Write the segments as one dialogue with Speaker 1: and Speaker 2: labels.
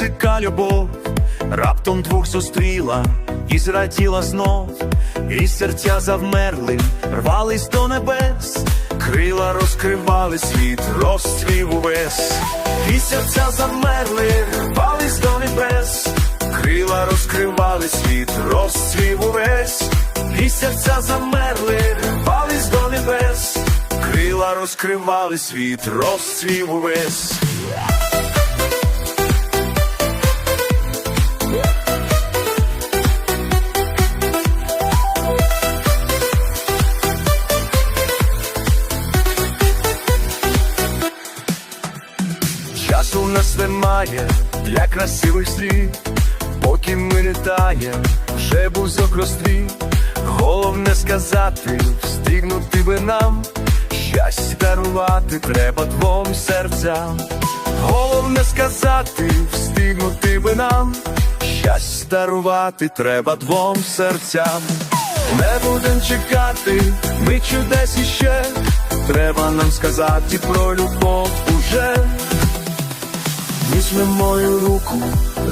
Speaker 1: Музика любов, раптом двох зустріла і зраділа знов, і серця завмерли, рвались до небес, крила розкривали світ, розцвів увесь, і серця замерли, рвались до небес, крила розкривали світ, розцвів увесь, і серця замерли, рвались до небес, крила розкривали світ, розцвів увесь. Немає для красивих слів, поки ми літає, вже бузок розстрій. Головне сказати, встигнути би нам, щастя дарувати треба двом серцям. Головне сказати, встигнути би нам, щастя дарувати треба двом серцям. Не будем чекати, ми чудес іще, треба нам сказати про любов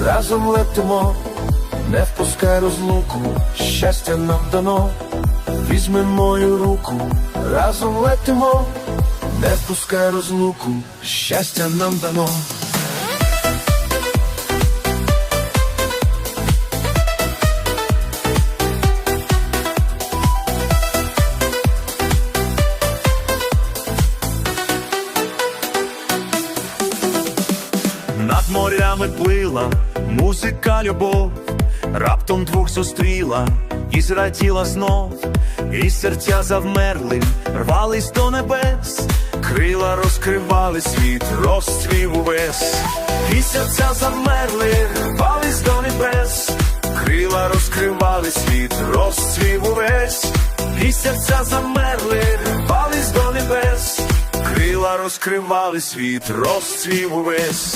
Speaker 1: разом летимо, не впускай розлуку, щастя нам дано. Візьми мою руку, разом летимо, не впускай розлуку, щастя нам дано. Морями музика любов, раптом двох зустріла. І зраділа знов, і серця завмерли, рвались до небес, крила розкривали світ, розцвів увесь, і серця замерли, рвались до небес, крила розкривали світ, розцвів увесь, і серця замерли, рвались до небес. Крила розкривали світ, розцвів увесь.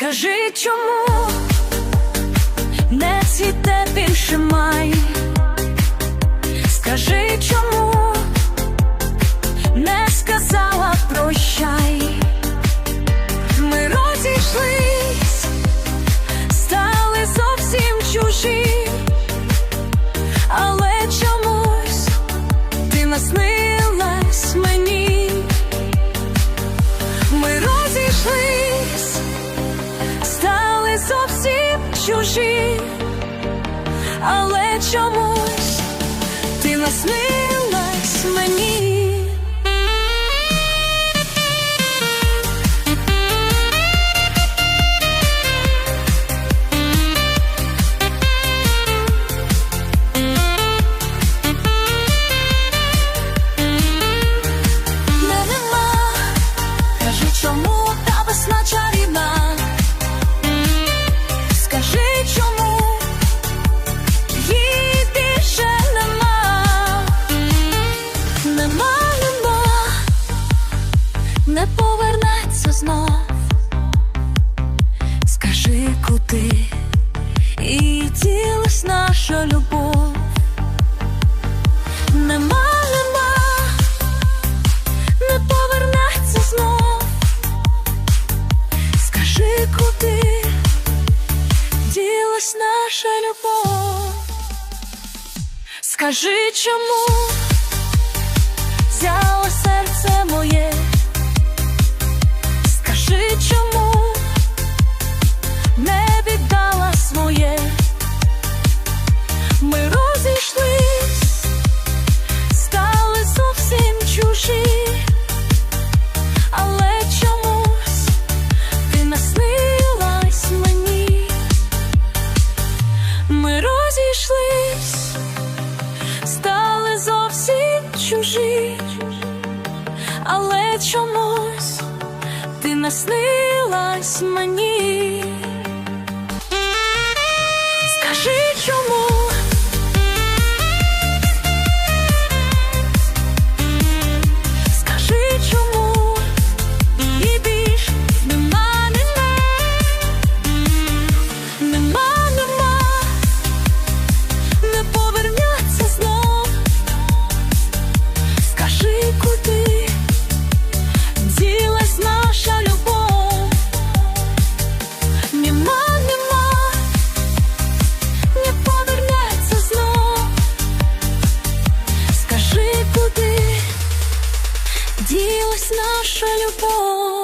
Speaker 2: Скажи, чому не цвіте більше май? Скажи, чому не сказала прощай? Ми розійшлись, чужі, але чомусь ти наснилась мені. Нема, нема, не повернеться знов. Скажи, куди і ділась наша любов. Нема, нема, не повернеться знов. Скажи, куди ділась наша любов? Скажи, чому 笑。Наснилась мені. Наша любов?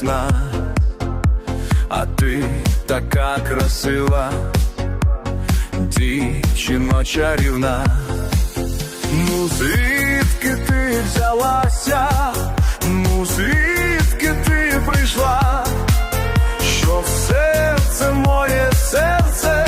Speaker 1: Весна, а ти така красива, дівчино чарівна. Ну звідки ти взялася? Ну звідки ти прийшла? Що в серце моє серце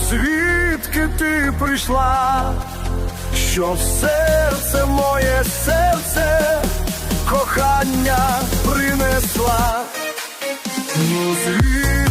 Speaker 1: звідки ти прийшла, що серце моє серце кохання принесла. Ну звідки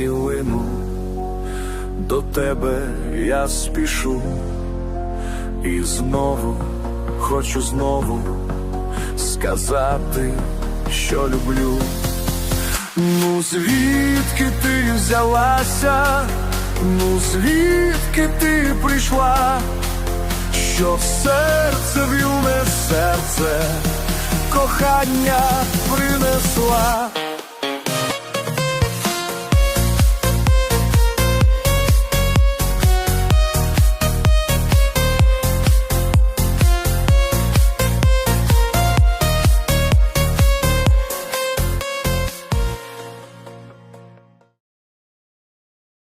Speaker 1: і до тебе я спішу, і знову хочу знову сказати, що люблю. Ну звідки ти взялася? Ну звідки ти прийшла? Що в серце в'юне серце кохання принесла.